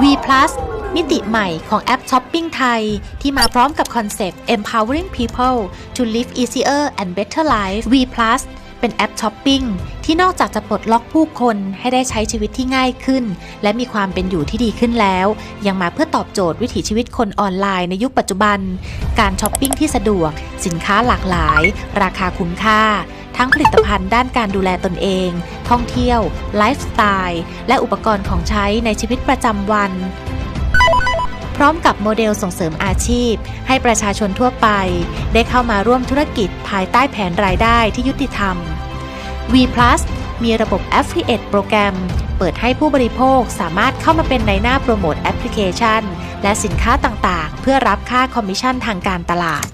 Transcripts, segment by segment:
V Plus มิติใหม่ของแอปช้อปปิ้งไทย ที่มาพร้อมกับคอนเซปต์ empowering people to live easier and better life V Plus เป็นแอปช้อปปิ้งที่นอกจากจะปลดล็อกผู้คนให้ได้ใช้ชีวิตที่ง่ายขึ้น และมีความเป็นอยู่ที่ดีขึ้นแล้ว ยังมาเพื่อตอบโจทย์วิถีชีวิตคนออนไลน์ในยุคปัจจุบัน การช้อปปิ้งที่สะดวก สินค้าหลากหลาย ราคาคุ้มค่า ทั้งผลิตภัณฑ์ด้านการดูแลตนเอง ท่องเที่ยว ไลฟ์สไตล์ และอุปกรณ์ของใช้ในชีวิตประจำวัน พร้อมกับโมเดลส่งเสริมอาชีพ ให้ประชาชนทั่วไป ได้เข้ามาร่วมธุรกิจภายใต้แผนรายได้ที่ยุติธรรม V มีระบบ Affiliate โปรแกรม เปิดให้ผู้บริโภคสามารถเข้ามาเป็นในหน้าโปรโมทแอปพลิเคชัน และสินค้าต่างๆ เพื่อรับค่าคอมมิชชั่นทางการตลาด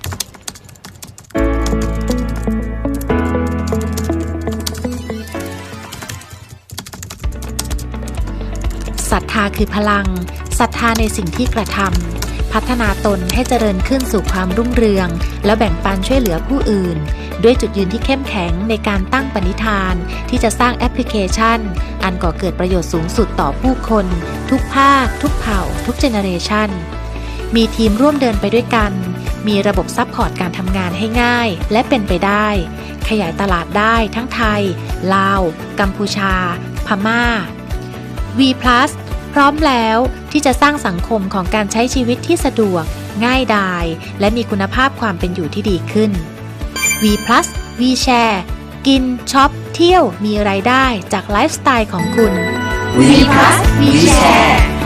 ศรัทธาคือพลังศรัทธาในสิ่งที่กระทำพัฒนาตนให้เจริญขึ้นสู่ความรุ่งเรือง แล้วแบ่งปันช่วยเหลือผู้อื่น ด้วยจุดยืนที่เข้มแข็งในการตั้งปณิธาน ที่จะสร้างแอปพลิเคชัน อันก่อเกิดประโยชน์สูงสุดต่อผู้คน ทุกภาค ทุกเผ่า ทุกเจเนเรชันมีทีมร่วมเดินไปด้วยกัน มีระบบซัพพอร์ตการทำงานให้ง่าย และเป็นไปได้ ขยายตลาดได้ทั้งไทย ลาว กัมพูชา พม่า V Plus พร้อมแล้วที่จะสร้างสังคมของการใช้ชีวิตที่สะดวก ง่ายดาย และมีคุณภาพความเป็นอยู่ที่ดีขึ้น V Plus V Share กินช็อป เที่ยวมีไรายได้จากไลฟ์สไตล์ของคุณ V Plus V Share